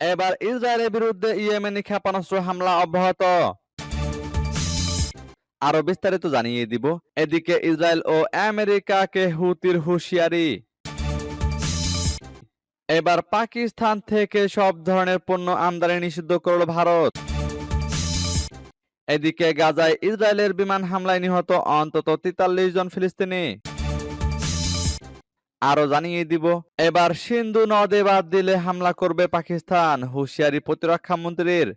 এবার ইসরায়েলের বিরুদ্ধে ইয়েমেনি ক্ষেপণাস্ত্র হামলা অব্যাহত। আরও বিস্তারিত জানিয়ে দিব। এদিকে ইসরায়েল ও আমেরিকাকে হুতির হুঁশিয়ারি। এবার পাকিস্তান থেকে সব ধরনের পণ্য আমদানি নিষিদ্ধ করল ভারত। এদিকে গাজায় ইসরায়েলের বিমান হামলায় নিহত অন্তত তেতাল্লিশ জন ফিলিস্তিনি। আরও জানিয়ে দিব। এবার সিন্ধু নদে বাদ দিলে হামলা করবে পাকিস্তান, হুঁশিয়ারি প্রতিরক্ষা মন্ত্রীর।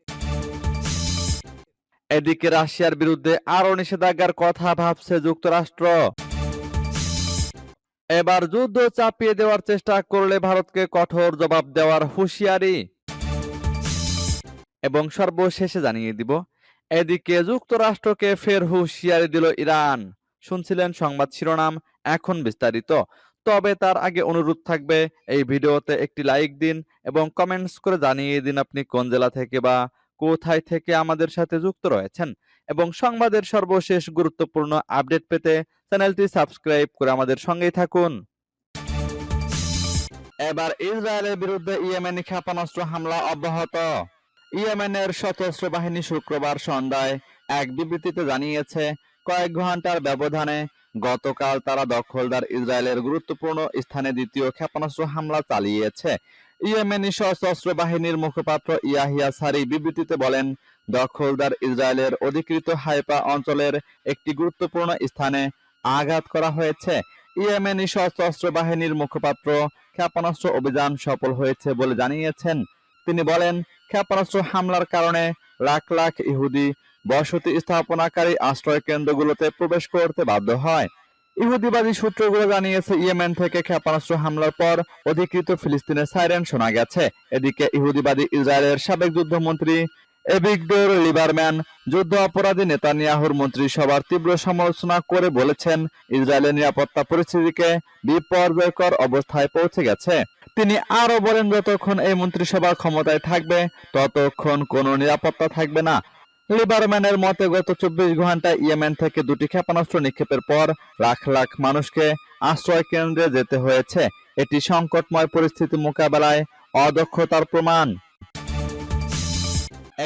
এদিকে রাশিয়ার বিরুদ্ধে আরও নিষেধাজ্ঞার কথা ভাবছে যুক্তরাষ্ট্র। এবার যুদ্ধ চাপিয়ে দেওয়ার চেষ্টা করলে ভারতকে কঠোর জবাব দেওয়ার হুঁশিয়ারি। এবং সর্বশেষে জানিয়ে দিব, এদিকে যুক্তরাষ্ট্রকে ফের হুঁশিয়ারি দিল ইরান। শুনছিলেন সংবাদ শিরোনাম, এখন বিস্তারিত। তবে তার আগে অনুরোধ থাকবে, এই ভিডিওতে একটি লাইক দিন এবং কমেন্টস করে জানিয়ে দিন আপনি কোন জেলা থেকে বা কোথায় থেকে আমাদের সাথে যুক্ত রয়েছেন। এবং সংবাদের সর্বশেষ গুরুত্বপূর্ণ আপডেট পেতে চ্যানেলটি সাবস্ক্রাইব করে আমাদের সঙ্গেই থাকুন। এবার ইসরায়েলের বিরুদ্ধে ইয়েমেনি ক্ষেপণাস্ত্র হামলা অব্যাহত। ইয়েমেনের সশস্ত্র বাহিনী শুক্রবার সন্ধ্যায় এক বিবৃতিতে জানিয়েছে, কয়েক ঘণ্টার ব্যবধানে গতকাল তারা দখলদার ইসরায়েলের গুরুত্বপূর্ণ স্থানে দ্বিতীয় ক্ষেপণাস্ত্র হামলা চালিয়েছে। ইয়েমেনি সশস্ত্র বাহিনীর মুখপাত্র ইয়াহিয়া সারি বিবৃতিতে বলেন, দখলদার ইসরায়েলের অধিকৃত হাইপা অঞ্চলের একটি গুরুত্বপূর্ণ স্থানে আঘাত করা হয়েছে। ইয়েমেনি সশস্ত্র বাহিনীর মুখপাত্র, ক্ষেপণাস্ত্র অভিযান সফল হয়েছে বলে জানিয়েছেন। তিনি বলেন, ক্ষেপণাস্ত্র হামলার কারণে লাখ লাখ ইহুদি বসতি স্থাপনাকারী আশ্রয় কেন্দ্রগুলোতে প্রবেশ করতে বাধ্য হয়। ইহুদিবাদী সূত্রগুলো জানিয়েছে, ইয়েমেন থেকে ক্ষেপণাস্ত্র হামলার পর অধিকৃত ফিলিস্তিনের সাইরেন শোনা গেছে। এদিকে ইহুদিবাদী ইসরায়েলের সাবেক যুদ্ধমন্ত্রী এবিগডোর লিবারম্যান, যুদ্ধ অপরাধী নেতানিয়াহুর মন্ত্রিসভার তীব্র সমালোচনা করে বলেছেন, ইসরায়েলের নিরাপত্তা পরিস্থিতিকে বিপর্যয়কর অবস্থায় পৌঁছে গেছে। তিনি আরও বলেন, যতক্ষণ এই মন্ত্রিসভা ক্ষমতায় থাকবে, ততক্ষণ কোনো নিরাপত্তা থাকবে না। লিবারম্যানের মতে, গত চব্বিশ ঘন্টায় ইয়েমেন থেকে দুটি ক্ষেপণাস্ত্র নিক্ষেপের পর লাখ লাখ মানুষকে আশ্রয় কেন্দ্রে যেতে হয়েছে। এটি সংকটময় পরিস্থিতি মোকাবেলায় অদক্ষতার প্রমাণ।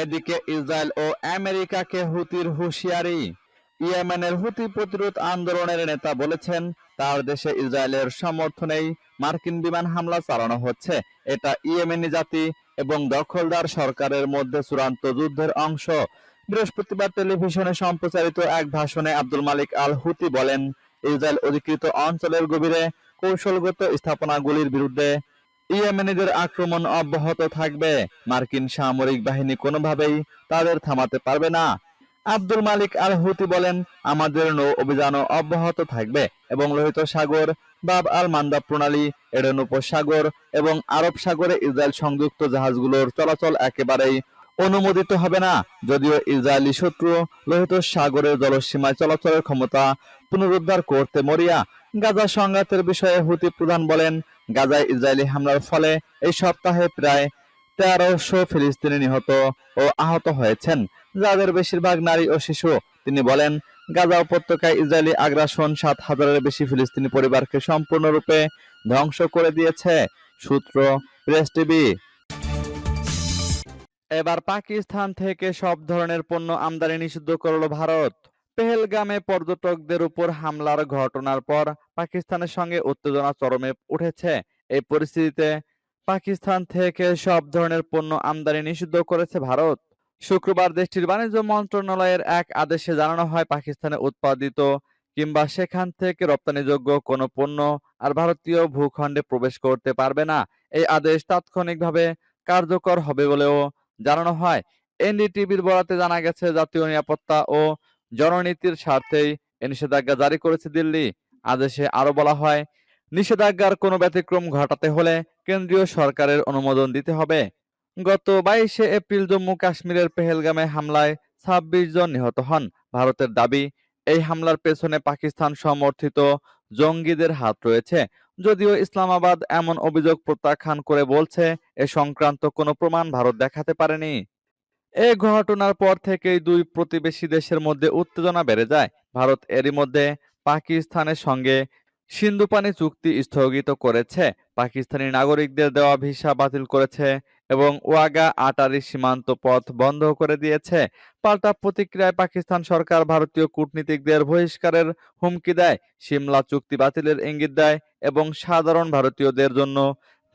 এদিকে ইসরায়েল ও আমেরিকাকে হুতির হুঁশিয়ারি। ইয়েমেনের হুতি প্রতিরোধ আন্দোলনের নেতা বলেছেন, তার দেশে ইসরায়েলের সমর্থনেই মার্কিন বিমান হামলা চালানো হচ্ছে। এটা ইয়েমেনি জাতি এবং দখলদার সরকারের মধ্যে চূড়ান্ত যুদ্ধের অংশ। বৃহস্পতিবার টেলিভিশনে সম্প্রচারিত এক ভাষণে আব্দুল মালিক আল হুতি বলেন, ইসরায়েল অধিকৃত অঞ্চলের গভীরে কৌশলগত স্থাপনাগুলির বিরুদ্ধে ইয়েমেনিদের আক্রমণ অব্যাহত থাকবে। মার্কিন সামরিক বাহিনী কোনোভাবেই তাদের থামাতে পারবে না। আব্দুল মালিক আল হুতি বলেন, আমাদের নৌ অভিযানও অব্যাহত থাকবে এবং লোহিত সাগর, বাব আল মান্দা প্রণালী, এডেন উপসাগর এবং আরব সাগরে ইসরায়েল সংযুক্ত জাহাজগুলোর চলাচল একেবারেই অনুমোদিত হবে না। যদিও ইসরায়েলি শত্রু লোহিত সাগরের জলসীমায় চলাচলের ক্ষমতা পুনরুদ্ধার করতে মরিয়া গাজা সংঘাতের বিষয়ে হুতি প্রধান বলেন, গাজায় ইসরায়েলি হামলার ফলে এই সপ্তাহে প্রায় তেরোশো ফিলিস্তিনি নিহত ও আহত হয়েছেন। যাদের বেশিরভাগ নারী ও শিশু। তিনি বলেন, গাজা উপত্যকায় ইসরায়েলি আগ্রাসন সাত হাজারের বেশি ফিলিস্তিনি পরিবারকে সম্পূর্ণরূপে ধ্বংস করে দিয়েছে। সূত্র প্রেস টিভি। এবার পাকিস্তান থেকে সব ধরনের পণ্য আমদানি নিষিদ্ধ করল ভারত। পেহেলগামে পর্যটকদের উপর হামলার ঘটনার পর পাকিস্তানের সঙ্গে উত্তেজনা চরমে উঠেছে। এই পরিস্থিতিতে পাকিস্তান থেকে সব ধরনের পণ্য আমদানি নিষিদ্ধ করেছে ভারত। শুক্রবার দেশটির বাণিজ্য মন্ত্রণালয়ের এক আদেশে জানানো হয় পাকিস্তানে উৎপাদিত কিংবা সেখান থেকে রপ্তানিযোগ্য কোনো পণ্য আর ভারতীয় ভূখণ্ডে প্রবেশ করতে পারবে না। এই আদেশ তাৎক্ষণিকভাবে কার্যকর হবে বলেও জানানো হয়। এনডিটিভির বরাতে জানা গেছে, জাতীয় নিরাপত্তা ও জননীতির স্বার্থেই এ নিষেধাজ্ঞা জারি করেছে দিল্লি। আদেশে আরও বলা হয়, নিষেধাজ্ঞার কোনো ব্যতিক্রম ঘটাতে হলে কেন্দ্রীয় সরকারের অনুমোদন দিতে হবে। গত বাইশে এপ্রিল জম্মু কাশ্মীরের পেহেলগামে হামলায় ছাব্বিশ জন নিহত হন। ভারতের দাবি, এই হামলার পেছনে পাকিস্তান সমর্থিত জঙ্গিদের হাত রয়েছে। যদিও ইসলামাবাদ এমন অভিযোগ প্রত্যাখ্যান করে বলছে, এ সংক্রান্ত কোনো প্রমাণ ভারত দেখাতে পারেনি। এ ঘটনার পর থেকেই দুই প্রতিবেশী দেশের মধ্যে উত্তেজনা বেড়ে যায়। ভারত এরই মধ্যে পাকিস্তানের সঙ্গে সিন্ধুপানি চুক্তি স্থগিত করেছে। পাকিস্তানি নাগরিকদের দেওয়া ভিসা বাতিল করেছে এবং ওয়াগা আটারি সীমান্ত পথ বন্ধ করে দিয়েছে। পাল্টা প্রতিক্রিয়ায় পাকিস্তান সরকার ভারতীয় কূটনীতিকদের বহিষ্কারের হুমকি দেয়, সিমলা চুক্তি বাতিলের ইঙ্গিত দেয় এবং সাধারণ ভারতীয়দের জন্য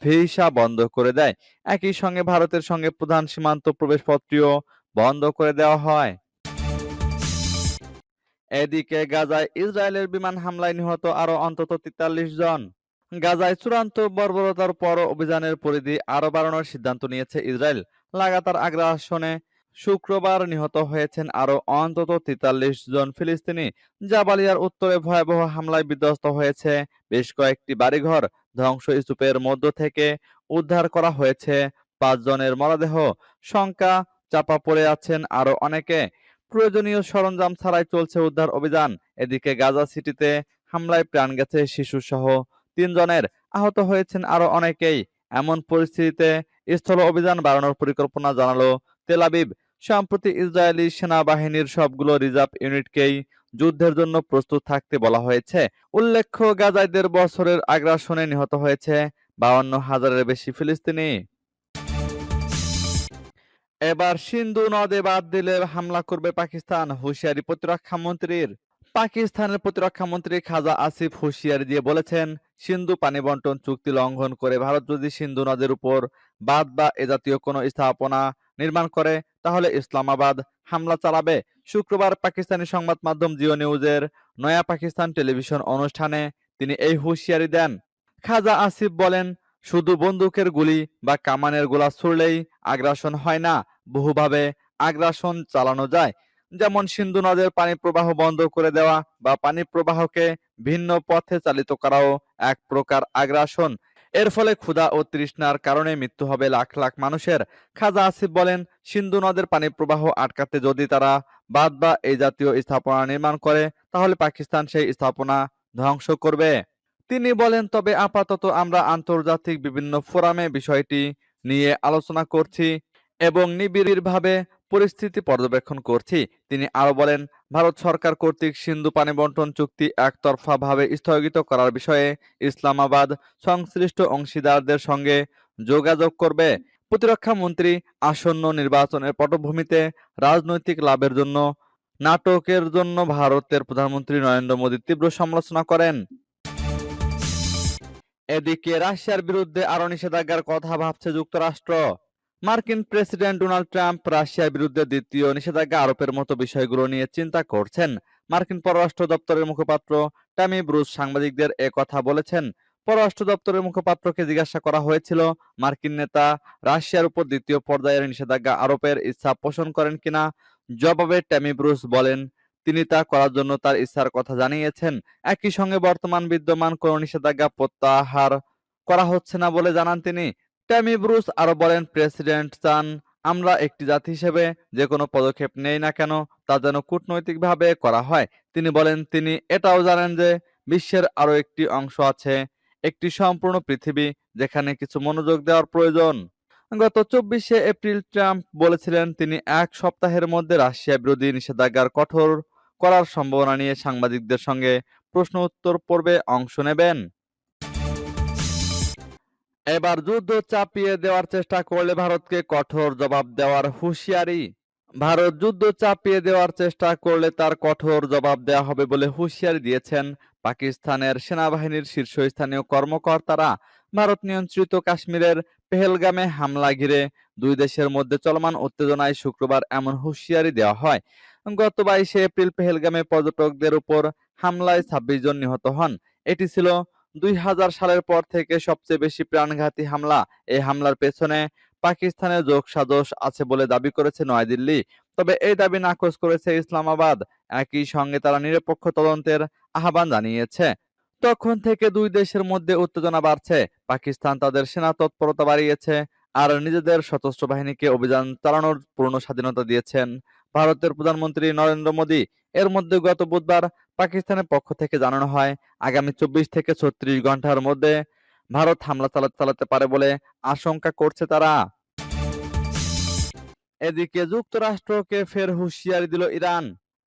ভিসা বন্ধ করে দেয়। একই সঙ্গে ভারতের সঙ্গে প্রধান সীমান্ত প্রবেশপত্রীও বন্ধ করে দেওয়া হয়। এদিকে গাজায় ইসরায়েলের বিমান হামলায় নিহত আরও অন্তত তেতাল্লিশ জন। গাজায় চূড়ান্ত বর্বরতার পর অভিযানের পরিধি আরও বাড়ানোর সিদ্ধান্ত নিয়েছে ইসরায়েল। লাগাতার আগ্রাসনে শুক্রবার নিহত হয়েছেন আরও অন্তত তেতাল্লিশ জন ফিলিস্তিনি। জাবালিয়ার উত্তরে ভয়াবহ হামলায় বিধ্বস্ত হয়েছে বেশ কয়েকটি বাড়িঘর। ধ্বংসস্তূপের মধ্য থেকে উদ্ধার করা হয়েছে পাঁচজনের মরদেহ। শঙ্কা চাপা পড়ে আছেন আরও অনেকে। প্রয়োজনীয় সরঞ্জাম ছাড়াই চলছে উদ্ধার অভিযান। এদিকে গাজা সিটিতে হামলায় প্রাণ গেছে শিশুসহ তিনজনের আহত হয়েছেন আরও অনেকেই। এমন পরিস্থিতিতে স্থল অভিযান বাড়ানোর পরিকল্পনা জানালো তেলাবিব সম্প্রতি ইসরায়েলি সেনাবাহিনীর সবগুলো রিজার্ভ ইউনিটকেই যুদ্ধের জন্য প্রস্তুত থাকতে বলা হয়েছে। উল্লেখ্য গাজায় দেড় বছরের আগ্রাসনে নিহত হয়েছে বাউন্ন হাজারের বেশি ফিলিস্তিনি। এবার সিন্ধু নদে বাদ দিলে হামলা করবে পাকিস্তান, হুঁশিয়ারি প্রতিরক্ষা মন্ত্রীর। পাকিস্তানের প্রতিরক্ষা মন্ত্রী খাজা আসিফ হুঁশিয়ারি দিয়ে বলেছেন সিন্ধু পানি বন্টন চুক্তি লঙ্ঘন করে ভারত যদি সিন্ধু নদের উপর বাঁধ বা এ জাতীয় কোনো স্থাপনা নির্মাণ করে, তাহলে ইসলামাবাদ হামলা চালাবে। শুক্রবার পাকিস্তানি সংবাদ মাধ্যম জিও নিউজের নয়া পাকিস্তান টেলিভিশন অনুষ্ঠানে তিনি এই হুঁশিয়ারি দেন। খাজা আসিফ বলেন, শুধু বন্দুকের গুলি বা কামানের গোলা ছুড়লেই আগ্রাসন হয় না, বহুভাবে আগ্রাসন চালানো যায়। যেমন সিন্ধু নদের পানি প্রবাহ বন্ধ করে দেওয়া বা পানি প্রবাহকে ভিন্ন পথে চালিত করাও এক প্রকার আগ্রাসন। এর ফলে ক্ষুধা ও তৃষ্ণার কারণে মৃত্যু হবে লাখ লাখ মানুষের। খাজা আসিফ বলেন, সিন্ধু নদের পানি প্রবাহ আটকাতে যদি তারা বাদ বা এই জাতীয় স্থাপনা নির্মাণ করে, তাহলে পাকিস্তান সেই স্থাপনা ধ্বংস করবে। তিনি বলেন, তবে আপাতত আমরা আন্তর্জাতিক বিভিন্ন ফোরামে বিষয়টি নিয়ে আলোচনা করছি এবং নিবিড়ভাবে পরিস্থিতি পর্যবেক্ষণ করছি। তিনি আরও বলেন, ভারত সরকার কর্তৃক সিন্ধু পানি বন্টন চুক্তি একতরফাভাবে স্থগিত করার বিষয়ে ইসলামাবাদ সংশ্লিষ্ট অংশীদারদের সঙ্গে যোগাযোগ করবে। প্রতিরক্ষা মন্ত্রী আসন্ন নির্বাচনের পটভূমিতে রাজনৈতিক লাভের জন্য, নাটকের জন্য ভারতের প্রধানমন্ত্রী নরেন্দ্র মোদীর তীব্র সমালোচনা করেন। এদিকে রাশিয়ার বিরুদ্ধে আরও নিষেধাজ্ঞার কথা ভাবছে যুক্তরাষ্ট্র। মার্কিন প্রেসিডেন্ট ডোনাল্ড ট্রাম্প রাশিয়ার বিরুদ্ধে দ্বিতীয় নিষেধাজ্ঞা আরোপের মতো বিষয়গুলো নিয়ে চিন্তা করছেন। মার্কিন পররাষ্ট্র দপ্তরের মুখপাত্র টামি ব্রুস সাংবাদিকদের এ কথা বলেছেন। পররাষ্ট্র দপ্তরের মুখপাত্রকে জিজ্ঞাসা করা হয়েছিল, মার্কিন নেতা রাশিয়ার উপর দ্বিতীয় পর্যায়ের নিষেধাজ্ঞা আরোপের ইচ্ছা পোষণ করেন কিনা? জবাবে ট্যামি ব্রুস বলেন, তিনি তা করার জন্য তার ইচ্ছার কথা জানিয়েছেন। একই সঙ্গে বর্তমান বিদ্যমান কোনো নিষেধাজ্ঞা প্রত্যাহার করা হচ্ছে না বলে জানান তিনি। ট্যামি ব্রুস আরও বলেন, প্রেসিডেন্ট চান, আমরা একটি জাতি হিসেবে যে কোনো পদক্ষেপ নেই না কেন, তা যেন কূটনৈতিকভাবে করা হয়। তিনি বলেন, তিনি এটাও জানেন যে বিশ্বের আরও একটি অংশ আছে, একটি সম্পূর্ণ পৃথিবী যেখানে কিছু মনোযোগ দেওয়ার প্রয়োজন। গত চব্বিশে এপ্রিল ট্রাম্প বলেছিলেন, তিনি এক সপ্তাহের মধ্যে রাশিয়া বিরোধী নিষেধাজ্ঞার কঠোর করার সম্ভাবনা নিয়ে সাংবাদিকদের সঙ্গে প্রশ্ন উত্তর পর্বে অংশ নেবেন। এবার যুদ্ধ চাপিয়ে দেওয়ার চেষ্টা করলে ভারতকে কঠোর জবাব দেওয়ার হুঁশিয়ারি। ভারত যুদ্ধ চাপিয়ে দেওয়ার চেষ্টা করলে তার কঠোর জবাব দেওয়া হবে বলে হুঁশিয়ারি দিয়েছেন পাকিস্তানের সেনাবাহিনীর শীর্ষস্থানীয় কর্মকর্তারা। ভারত নিয়ন্ত্রিত কাশ্মীরের পেহেলগামে হামলা ঘিরে দুই দেশের মধ্যে চলমান উত্তেজনায় শুক্রবার এমন হুঁশিয়ারি দেওয়া হয়। গত বাইশে এপ্রিল পেহেলগামে পর্যটকদের উপর হামলায় ছাব্বিশ জন নিহত হন। এটি ছিল দুই হাজার সালের পর থেকে সবচেয়ে বেশি প্রাণঘাতী হামলা। এই হামলার পেছনে পাকিস্তানের যোগ সাজস আছে বলে দাবি করেছে নয়াদিল্লি। তবে এই দাবি নাকচ করেছে ইসলামাবাদ। একই সঙ্গে তারা নিরপেক্ষ তদন্তের আহ্বান জানিয়েছে। তখন থেকে দুই দেশের মধ্যে উত্তেজনা বাড়ছে। পাকিস্তান তাদের সেনা তৎপরতা বাড়িয়েছে আর নিজেদের সশস্ত্র বাহিনীকে অভিযান চালানোর পূর্ণ স্বাধীনতা দিয়েছেন ভারতের প্রধানমন্ত্রী নরেন্দ্র মোদী এর মধ্যে গত বুধবার পাকিস্তানের পক্ষ থেকে জানানো হয়, আগামী চব্বিশ থেকে ছত্রিশ ঘণ্টার মধ্যে ভারত হামলা চালাতে চালাতে পারে বলে আশঙ্কা করছে তারা। এদিকে যুক্তরাষ্ট্রকে ফের হুঁশিয়ারি দিল ইরান।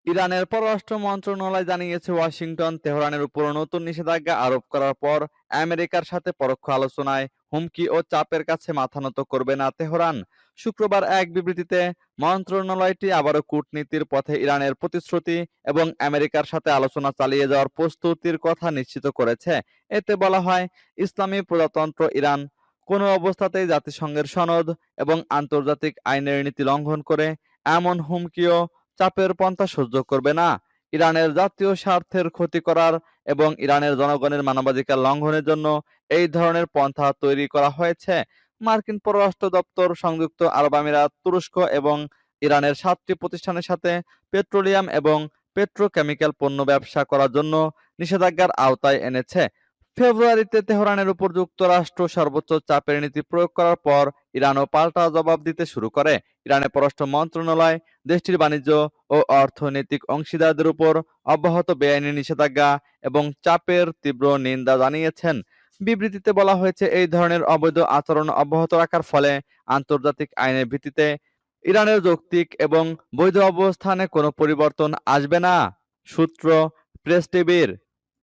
ইরানের পররাষ্ট্র মন্ত্রণালয় জানিয়েছে, ওয়াশিংটন, তেহরানের উপর নতুন নিষেধাজ্ঞা আরোপ করার পর আমেরিকার সাথে পরোক্ষ আলোচনায় হুমকি ও চাপের কাছে মাথা নত করবে না তেহরান। শুক্রবার এক বিবৃতিতে মন্ত্রণালয়টি আবারও কূটনীতির পথে ইরানের প্রতিশ্রুতি এবং আমেরিকার সাথে আলোচনা চালিয়ে যাওয়ার প্রস্তুতির কথা নিশ্চিত করেছে। এতে বলা হয়, ইসলামী প্রজাতন্ত্র ইরান কোনো অবস্থাতেই জাতিসংঘের সনদ এবং আন্তর্জাতিক আইনের নীতি লঙ্ঘন করে এমন হুমকি ও চাপের পন্থা সহ্য করবে না। ইরানের জাতীয় স্বার্থের ক্ষতি করার এবং ইরানের জনগণের মানবাধিকার লঙ্ঘনের জন্য এই ধরনের পন্থা তৈরি করা হয়েছে। মার্কিন পররাষ্ট্র দপ্তর সংযুক্ত আরব আমিরাত, তুরস্ক এবং ইরানের সাতটি প্রতিষ্ঠানের সাথে পেট্রোলিয়াম এবং পেট্রোকেমিক্যাল পণ্য ব্যবসা করার জন্য নিষেধাজ্ঞার আওতায় এনেছে। ফেব্রুয়ারিতে তেহরানের উপর যুক্তরাষ্ট্র সর্বোচ্চ চাপের নীতি প্রয়োগ করার পর ইরানও পাল্টা জবাব দিতে শুরু করে। ইরানের পররাষ্ট্র মন্ত্রণালয়, দেশটির বাণিজ্য ও অর্থনৈতিক অংশীদারদের উপর অব্যাহত বেআইনি নিষেধাজ্ঞা এবং চাপের তীব্র নিন্দা জানিয়েছেন। বিবৃতিতে বলা হয়েছে, এই ধরনের অবৈধ আচরণ অব্যাহত রাখার ফলে আন্তর্জাতিক আইনের ভিত্তিতে ইরানের যৌক্তিক এবং বৈধ অবস্থানে কোনো পরিবর্তন আসবে না। সূত্র প্রেস টিভির।